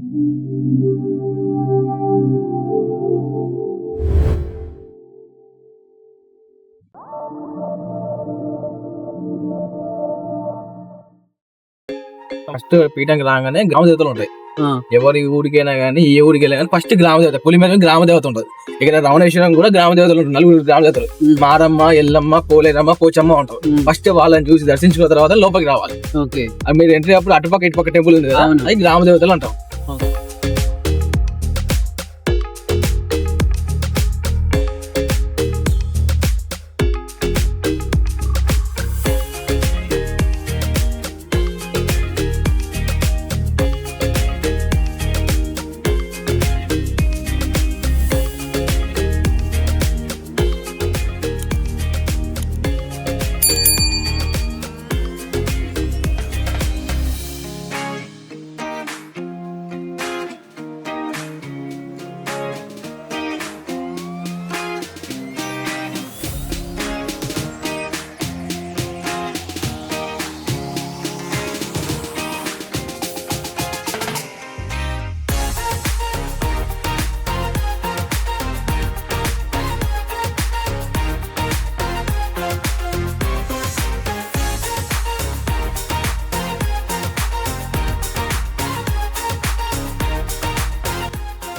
First పీఠంకి రాగానే గ్రామ దేవతలు ఉంటాయి. ఎవరి ఊరికైనా కానీ ఏ ఊరికి వెళ్ళినా కానీ ఫస్ట్ గ్రామ దేవత పులి మీద గ్రామ దేవత ఉంటుంది. ఇక్కడ రమణేశ్వరం కూడా గ్రామ దేవతలు ఉంటారు నలుగురు గ్రామ దేవతలు. మారమ్మ ఎల్లమ్మ పోలేరమ్మ పోచమ్మ ఉంటారు. ఫస్ట్ వాళ్ళని చూసి దర్శించుకున్న తర్వాత లోపలికి రావాలి. మీరు ఎంట్రీ అప్పుడు అటుపక్క ఇటుపక్క టెంపుల్ ఉంది కదా. అది గ్రామ దేవతలు అంటాం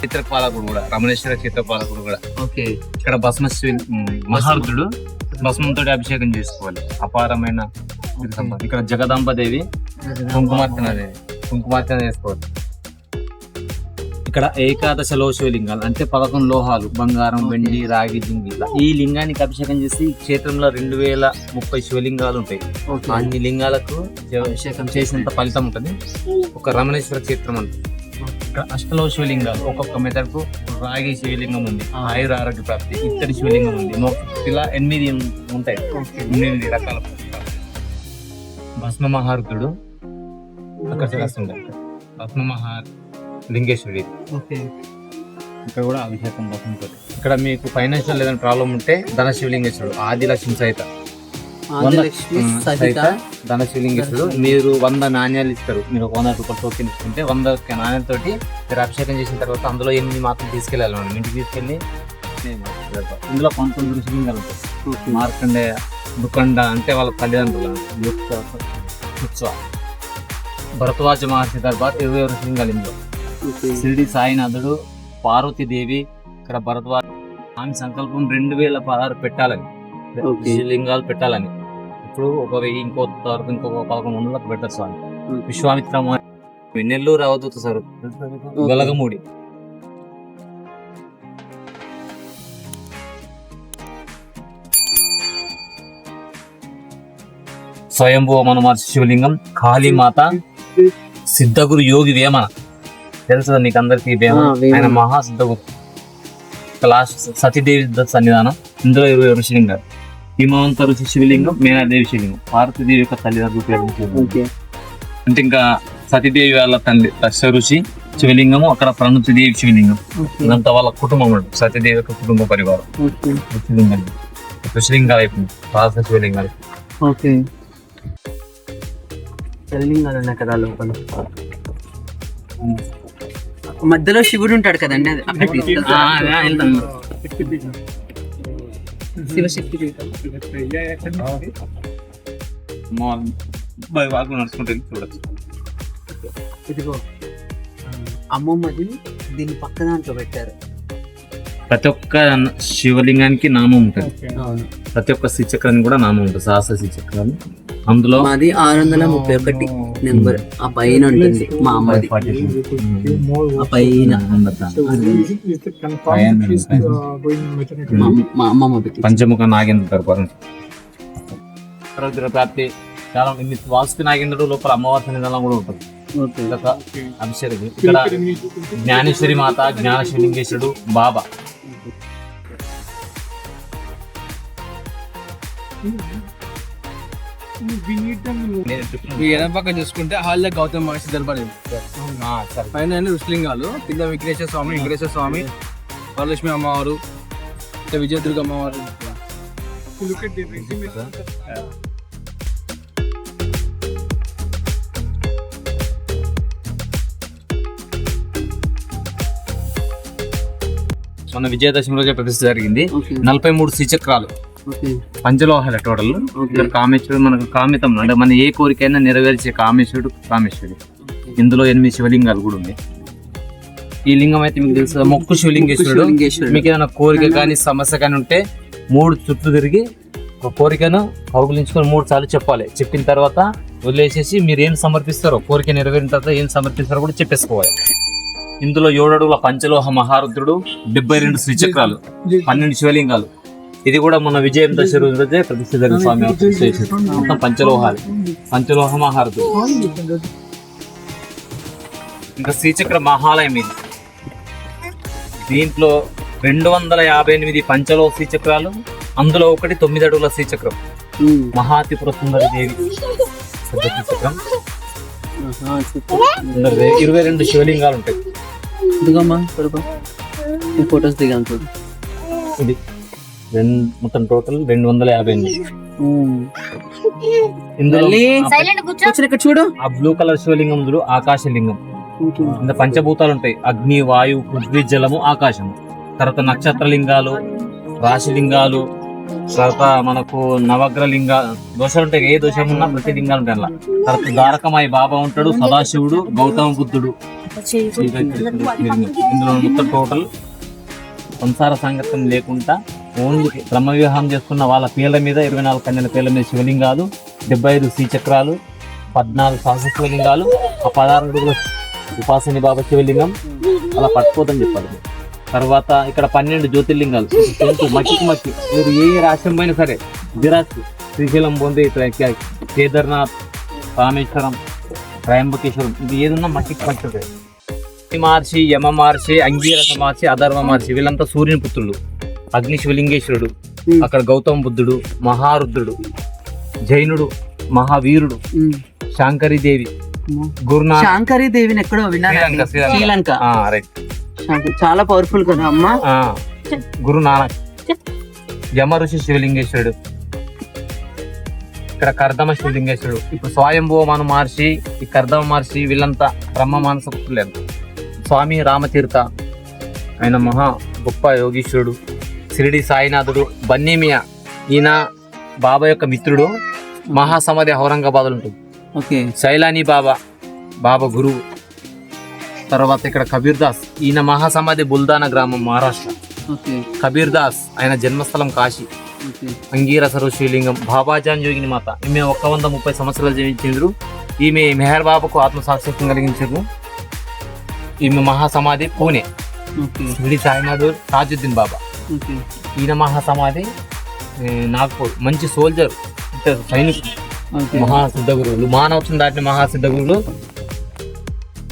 చిత్రపాలకుడు కూడా రమణేశ్వర చిత్రపాలకుడు కూడా. ఓకే. ఇక్కడ భస్మ శివ- ఉమ్, మహారుద్రుడు భస్మంతో అభిషేకం చేసుకోవాలి. అపారమైన ఇక్కడ జగదాంబ దేవి కుంకుమార్తెన దేవి కుంకుమార్తెన చేసుకోవాలి. ఇక్కడ ఏకాదశలో శివలింగాలు అంటే పదకొండు లోహాలు బంగారం వెండి రాగి జింగి. ఈ లింగానికి అభిషేకం చేసి క్షేత్రంలో రెండు వేల ముప్పై శివలింగాలు ఉంటాయి. అన్ని లింగాలకు అభిషేకం చేసినంత ఫలితం ఉంటుంది. ఒక రమణేశ్వర క్షేత్రం ఇక్కడ అష్టలో శివలింగాలు ఒక్కొక్క మెదడుకు రాగి శివలింగం ఉంది. ఆ. ఆయుర ఆరోగ్య ప్రాప్తి ఇత్తడి శివలింగం ఉంది. ఇలా ఎనిమిది ఉంటాయి. ఎనిమిది రకాల భస్మ మహారుద్రుడు అక్కడ చూస్తుంది భస్మ మహార్ లింగేశ్వరి ఇక్కడ కూడా అభిషేకం భస్మంతో ఇక్కడ మీకు ఫైనాన్షియల్ ఏదైనా ప్రాబ్లం ఉంటే ధన శివలింగేశ్వరుడు ఆది లక్ష్మి సహిత. సహిత ధన శివలింగేశ్వరుడు మీరు వంద నాణ్యాలు ఇస్తారు. మీరు ఒక వంద రూపాయలు టోకెన్ ఇస్తుంటే వంద నాణ్యాలతోటి మీరు అభిషేకం చేసిన తర్వాత అందులో ఎనిమిది మాత్రం తీసుకెళ్ళాలి మనం? ఇంటికి తీసుకెళ్ళి ఇందులో పంతొమ్మిది ఉంటాయి ఓకే. మార్కండేయ దుకండ అంటే వాళ్ళ తల్లిదండ్రుల ఉత్సవ. భరద్వాజ మహర్షి దర్బార్ ఇరవై శివలింగాలు ఇందులో షిరిడి సాయినాథుడు పార్వతీదేవి ఇక్కడ భరద్వాజ ఆమె సంకల్పం రెండు వేల పదహారు పెట్టాలని. శివలింగాలు పెట్టాలని. ఇప్పుడు ఒక వెయ్యి ఇంకో వరకు ఇంకొక పదకొండు వందలకు పెట్టచ్చు స్వామి. విశ్వామిత్ర నెల్లూరు అవధూత సార్. గొలగమూడి స్వయంభూ మనుమహర్షి శివలింగం కాళీమాత సిద్ధగురు యోగి వేమన. తెలుసు నీకు అందరికి వేమన. ఆయన మహా సిద్ధగురు లాస్ట్ సతీదేవి సన్నిధానం ఇందులో ఇరవై ఋషిలింగాలు హిమవంత ఋషి శివలింగం మేనాదేవి శివలింగం. పార్వతీదేవి యొక్క తల్లిదండ్రులు పేరు అంటే ఇంకా సతీదేవి వాళ్ళ తల్లి దశ ఋషి శివలింగము అక్కడ ప్రణుతిదేవి శివలింగం. ఇదంతా వాళ్ళ కుటుంబం సతీదేవి యొక్క కుటుంబ పరివారం. ఓకే. శివలింగం. ఋషిలింగాలు అయిపోయింది పాత శివలింగాలు ఓకే. శివలింగాలు ఉన్నాయి కదా లోపల. మధ్యలో శివుడు ఉంటాడు కదండి శివశక్తి పీఠం. వాకు నడుచుకుంటూ వెళ్ళి చూడొచ్చు ఇదిగో అమ్మమ్మది దీని పక్క దాంట్లో పెట్టారు ప్రతి ఒక్క శివలింగానికి నామం ఉంటుంది. అవును ప్రతి ఒక్క శ్రీచక్రానికి కూడా నామం ఉంటుంది. సహస్ర శ్రీచక్రాలు అందులో? మాది ఆరు వందల ముప్పై ఒకటి నెంబర్. ఆ పైన ఉంటుంది మా అమ్మది. ఆ పైన. మా మా అమ్మమ్మది పంచముఖ నాగేంద్ర ఆరోగ్య ప్రాప్తి చాలా ఇన్ని వాస్తు నాగేంద్రుడు లోపల అమ్మవారి సన్నిధానం కూడా ఉంటుంది. అభిషేకం. ఇక్కడ జ్ఞానేశ్వరి మాత జ్ఞాన శివలింగేశ్వరుడు బాబా. ఈ ఎడం పక్క చూసుకుంటే హాల్లో గౌతమ్ మహర్షి దర్బాలేదు పైన ఋషిలింగాలు కింద విఘ్నేశ్వర స్వామి వెంకటేశ్వర స్వామి వరలక్ష్మి అమ్మవారు విజయదుర్గ అమ్మవారు. మన విజయదశమి రోజే ప్రతిష్ట జరిగింది. నలభై మూడు శ్రీచక్రాలు. పంచలోహాల టోటల్. ఇక్కడ కామేశ్వరుడు మనకు కామితం అంటే మన ఏ కోరికైనా నెరవేర్చే కామేశ్వరుడు కామేశ్వరుడు. ఇందులో ఎనిమిది శివలింగాలు కూడా ఉన్నాయి. ఈ లింగం అయితే మీకు తెలుసు? మొక్కు శివలింగేశ్వరుడు. మీకు ఏమైనా కోరిక కానీ సమస్య కానీ ఉంటే మూడు చుట్టూ తిరిగి ఒక కోరికను కౌగులించుకొని మూడు సార్లు చెప్పాలి. చెప్పిన తర్వాత వదిలేసేసి మీరు ఏం సమర్పిస్తారో కోరిక నెరవేరిన తర్వాత ఏం సమర్పిస్తారో కూడా చెప్పేసుకోవాలి. ఇందులో ఏడు అడుగుల పంచలోహ మహారుద్రుడు డెబ్బై రెండు శ్రీచక్రాలు. పన్నెండు శివలింగాలు. ఇది కూడా మన విజయం దశ రోజు రోజే స్వామి. మొత్తం పంచలోహాలు. పంచలోహ మహారుద్రుడు ఇంకా శ్రీచక్ర మహాలయం ఇది. దీంట్లో రెండు వందల యాభై ఎనిమిది పంచలో శ్రీచక్రాలు అందులో ఒకటి తొమ్మిది అడుగుల శ్రీచక్రం. మహాతిపుర సుందరి దేవి ఇరవై రెండు శివలింగాలు ఉంటాయి. ఫొటోస్ దిగాను చూడు. ఇది. రెండు మొత్తం టోటల్ రెండు వందల యాభై ఎనిమిది. ఇందులో కూర్చొని ఇక్కడ చూడు. ఆ బ్లూ కలర్ శివలింగం చూడు ఆకాశలింగం. ఓకే. ఇంత పంచభూతాలు ఉంటాయి అగ్ని వాయువు పృథ్వీ జలము ఆకాశము తర్వాత నక్షత్ర లింగాలు రాశి లింగాలు తర్వాత మనకు నవగ్రహ లింగా దోషాలు ఉంటాయి ఏ దోషం ఉన్నా ప్రతి లింగాలు ఉంటాయి అలా తర్వాత ద్వారకమాయి బాబా ఉంటాడు సదాశివుడు గౌతమ బుద్ధుడు. ఇందులో మొత్తం టోటల్ సంసార సంగతం లేకుండా ఓన్లీ బ్రహ్మ వివాహం చేసుకున్న వాళ్ళ పేర్ల మీద ఇరవై నాలుగు కన్యల పేర్ల మీద శివలింగాలు డెబ్బై ఐదు శ్రీచక్రాలు పద్నాలుగు సహస్ర శివలింగాలు ఆ పదహారు అడుగుల ఉపాసని బాబా శివలింగం. అలా పట్టుకోదని చెప్పాలి. తర్వాత ఇక్కడ పన్నెండు జ్యోతిర్లింగాలు. టెంత్ మట్టికి మట్టి. మీరు ఏ రాష్ట్రం పోయినా సరే గుజరాత్ శ్రీశైలం పొంది కేదార్నాథ్ రామేశ్వరం త్రయంబకేశ్వరం ఇది ఏదన్నా మట్టికి మట్టి మహర్షి యమ మహర్షి అంగీరస మహర్షి అధర్వ మహర్షి వీళ్ళంతా సూర్యుని పుత్రులు. అగ్ని శివలింగేశ్వరుడు ఉమ్. అక్కడ గౌతమ బుద్ధుడు మహారుద్రుడు జైనుడు మహావీరుడు. శాంకరీదేవి గురునాథ్. శాంకరి దేవిని ఎక్కడో విన్నాను శ్రీలంక, శ్రీలంక. శ్రీలంక. ఆ, రైట్. చాలా పవర్ఫుల్ కదా అమ్మా. ఆ, గురు నానక్ యమ ఋషి శివలింగేశ్వరుడు. ఇక్కడ కర్దమ శివలింగేశ్వరుడు. ఇప్పుడు స్వయంభూ మను మహర్షి ఈ కర్దమ మహర్షి వీళ్ళంతా బ్రహ్మ మానస స్వామి రామతీర్థ. ఆయన మహా గొప్ప యోగీశ్వరుడు. షిరిడి సాయినాథుడు బన్నీమియా ఈయన బాబా యొక్క మిత్రుడు మహాసమాధి ఔరంగాబాద్లో ఉంటుంది. ఓకే. శైలాని బాబా బాబా గురువు. తర్వాత ఇక్కడ కబీర్ దాస్ ఈయన మహాసమాధి బుల్దానా గ్రామం మహారాష్ట్ర. కబీర్ దాస్ ఆయన జన్మస్థలం కాశీ. ఓకే. అంగీరస ఋషిలింగం బాబాజాన్ యోగిని మాత. ఈమె ఒక్క వంద ముప్పై సంవత్సరాలు జీవించిండ్రు. ఈమె మెహర్ బాబాకు ఆత్మ సాక్షాత్యం కలిగించారు ఈమె మహాసమాధి పూణే. ఓకే. షిరిడి సాయినాథ్ తాజుద్దీన్ బాబా. ఈయన మహాసమాధి నాగ్పూర్ మంచి సోల్జర్ ఓకే మహాసిద్ధ గురువులు మానవత్వం దాటిన మహాసిద్ధ గురువులు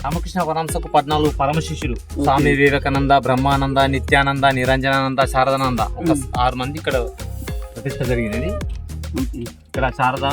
రామకృష్ణ పరమశకు పద్నాలుగు పరమ శిష్యులు స్వామి వివేకానంద బ్రహ్మానంద నిత్యానంద నిరంజనానంద శారదానంద ఒక ఆరు మంది ఇక్కడ ప్రతిష్ట జరిగినది. ఇక్కడ శారద